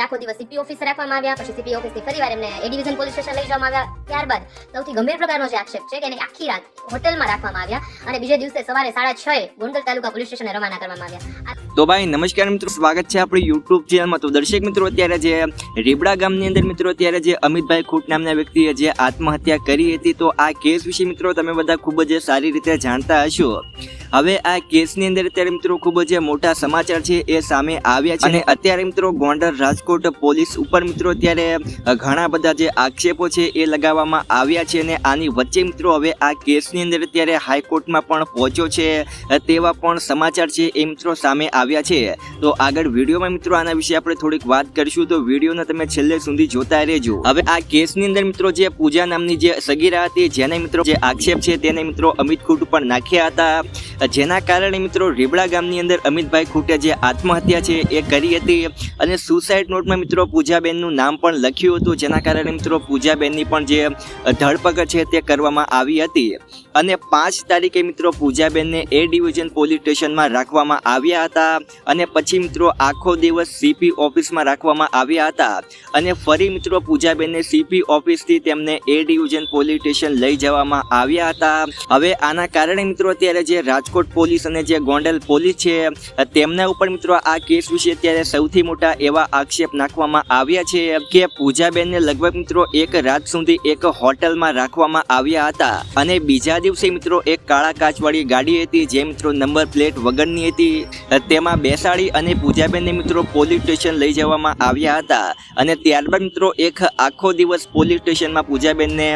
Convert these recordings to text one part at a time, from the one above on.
આખો દિવસ CP office રાખવામાં આવ્યા, પછી સીપી ઓફિસથી ફરીવાર એમને એ ડિવિઝન પોલીસ સ્ટેશન લઈ જવામાં આવ્યા. ત્યારબાદ સૌથી ગંભીર પ્રકારનો જે આક્ષેપ છે કે એને આખી રાત હોટલમાં રાખવામાં આવ્યા અને બીજે દિવસે સવારે સાડા છ ગોંડલ તાલુકા પોલીસ સ્ટેશને રવાના કરવામાં આવ્યા. તો ભાઈ, નમસ્કાર મિત્રો, સ્વાગત છે આપણી યુટ્યુબ ચેનલમાં તો દર્શક મિત્રો, અત્યારે જે રીબડા ગામની અંદર મિત્રો, અત્યારે જે અમિતભાઈ ખૂટ નામના વ્યક્તિએ જે આત્મહત્યા કરી હતી, તો આ કેસ વિશે મિત્રો તમે બધા ખૂબ જ સારી રીતે જાણતા હશો. હવે આ કેસની અંદર અત્યારે મિત્રો ખૂબ જ મોટા સમાચાર છે એ સામે આવ્યા છે. અને અત્યારે મિત્રો ગોંડલ રાજકોટ પોલીસ ઉપર મિત્રો અત્યારે ઘણા બધા જે આક્ષેપો છે એ લગાવવામાં આવ્યા છે અને આની વચ્ચે મિત્રો હવે આ કેસની અંદર અત્યારે હાઈકોર્ટમાં પણ પહોંચ્યો છે તેવા પણ સમાચાર છે એ મિત્રો સામે આવ્યા છે. તો આગળ વિડીયોમાં મિત્રો આના વિશે આપણે થોડીક વાત કરીશું, તો વિડીયોને તમે છેલ્લે સુધી જોતા રહેજો. હવે આ કેસની અંદર મિત્રો જે પૂજા નામની જે સગીરા હતી જેને મિત્રો જે આક્ષેપ છે તેને મિત્રો અમિત ખૂટ પણ નાખ્યા હતા. જેના કારણે મિત્રો રીબડા ગામની અંદર અમિતભાઈ ખૂટે જે આત્મહત્યા છે એ કરી હતી અને સુસાઇડ નોટમાં મિત્રો પૂજાબેનનું નામ પણ લખ્યું હતું, જેના કારણે મિત્રો પૂજાબેનની પણ જે ધરપકડ છે તે કરવામાં આવી હતી. અને પાંચ તારીખે મિત્રો પૂજાબેનને એ ડિવિઝન પોલીસ સ્ટેશનમાં રાખવામાં આવ્યા હતા અને પછી મિત્રો આખો દિવસ સીપી ઓફિસમાં રાખવામાં આવ્યા હતા. અને ફરી મિત્રો પૂજાબેનને સીપી ઓફિસથી તેમને એ ડિવિઝન પોલીસ સ્ટેશન લઈ જવામાં આવ્યા હતા. હવે આના કારણે મિત્રો અત્યારે જે રાજકોટ પોલીસ અને જે ગોંડલ પોલીસ છે, તેમના ઉપર મિત્રો આ કેસ વિશે અત્યારે સૌથી મોટા એવા આક્ષેપ નાખવામાં આવ્યા છે કે પૂજાબેનને લગભગ મિત્રો એક રાત સુધી એક હોટલમાં રાખવામાં આવ્યા હતા. અને બીજા દિવસે મિત્રો એક કાળા કાચવાળી ગાડી હતી, જે મિત્રો નંબર પ્લેટ વગરની હતી. તેમાં બેસાડી અને પૂજાબેનને મિત્રો પોલીસ સ્ટેશન લઈ જવામાં આવ્યા હતા. અને ત્યારબાદ મિત્રો એક આખો દિવસ પોલીસ સ્ટેશનમાં પૂજાબેનને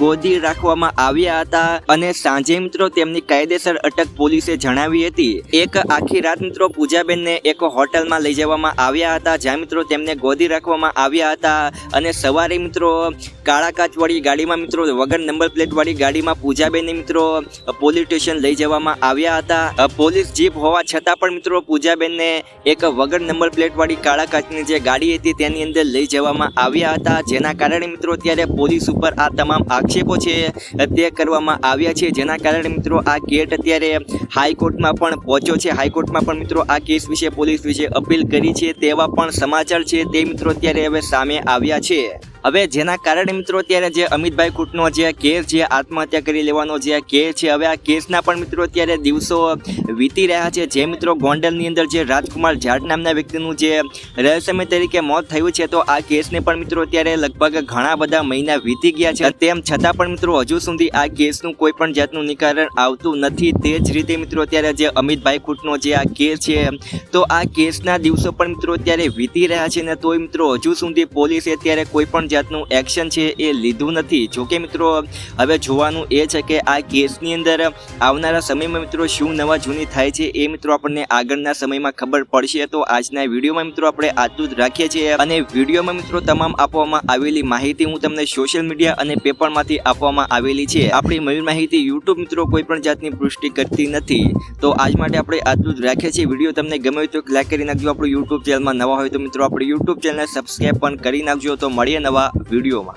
ગોદી રાખવામાં આવ્યા હતા. અને સાંજે મિત્રો તેમની કાયદેસર અટક પોલીસે જણાવી હતી, એક આખી રાત મિત્રો પૂજાબેનને એક હોટલમાં લઈ જવામાં આવ્યા હતા, જ્યાં મિત્રો તેમને ગોદી રાખવામાં આવ્યા હતા અને સવારે મિત્રો કાળા કાચવાળી ગાડીમાં મિત્રો વગર નંબર પ્લેટવાળી ગાડીમાં પૂજાબેનને મિત્રો પોલીસ સ્ટેશન લઈ જવામાં આવ્યા હતા. પોલીસ જીપ હોવા છતાં પણ મિત્રો પૂજાબેનને એક વગર નંબર પ્લેટવાળી કાળા કાચની જે ગાડી હતી તેની અંદર લઈ જવામાં આવ્યા હતા, જેના કારણે મિત્રો અત્યારે પોલીસ ઉપર આ તમામ આક્ષેપો છે તે કરવામાં આવ્યા છે. જેના કારણે મિત્રો આ કેટ અત્યારે હાઈકોર્ટમાં પણ પહોંચ્યો છે. હાઈકોર્ટમાં પણ મિત્રો આ કેસ વિશે પોલીસ વિશે અપીલ કરી છે. તેવા પણ સમાચાર છે. તે મિત્રો અત્યારે હવે સામે આવ્યા છે. હવે જેના કારણે મિત્રો અત્યારે જે અમિતભાઈ કુટનો જે કેસ છે આત્મહત્યા કરી લેવાનો જે કેસ છે, હવે આ કેસના પણ મિત્રો અત્યારે દિવસો વીતી રહ્યા છે. જે મિત્રો ગોંડલની અંદર જે રાજકુમાર જાટ નામના વ્યક્તિનું જે રહસ્યમય તરીકે મોત થયું છે, તો આ કેસને પણ મિત્રો અત્યારે લગભગ ઘણા બધા મહિના વીતી ગયા છે. તેમ છતાં પણ મિત્રો હજુ સુધી આ કેસનું કોઈ પણ જાતનું નિકારણ આવતું નથી. તે જ રીતે મિત્રો અત્યારે જે અમિતભાઈ કુટનો જે આ કેસ છે, તો આ કેસના દિવસો પણ મિત્રો અત્યારે વીતી રહ્યા છે ને તોય મિત્રો હજુ સુધી પોલીસે અત્યારે કોઈ પણ જાતનું એક્શન છે એ લીધું નથી. જોકે મિત્રો, હવે જોવાનું એ છે કે આ કેસની અંદર આવનારા સમયમાં મિત્રો શું નવા જૂની થાય છે એ મિત્રો આપણને આગળના સમયમાં ખબર પડશે. તો આજના વિડીયોમાં મિત્રો આપણે આટલું જ રાખીએ છીએ. અને વિડીયોમાં મિત્રો તમામ આપવામાં આવેલી માહિતી હું તમને સોશિયલ મીડિયા અને પેપરમાંથી આપવામાં આવેલી છે. આપણી મયુર માહિતી યુટ્યુબ મિત્રો કોઈ પણ જાતની પુષ્ટિ કરતી નથી. તો આજ માટે આપણે આટલું રાખીએ છીએ. વીડિયો તમને ગમે તો લાઈક કરી નાખજો. આપણું યુટ્યુબ ચેનલમાં નવા હોય તો મિત્રો આપણે યુટ્યુબ ચેનલને સબસ્ક્રાઈબ પણ કરી નાખજો. તો મળીએ નવા ブリオマ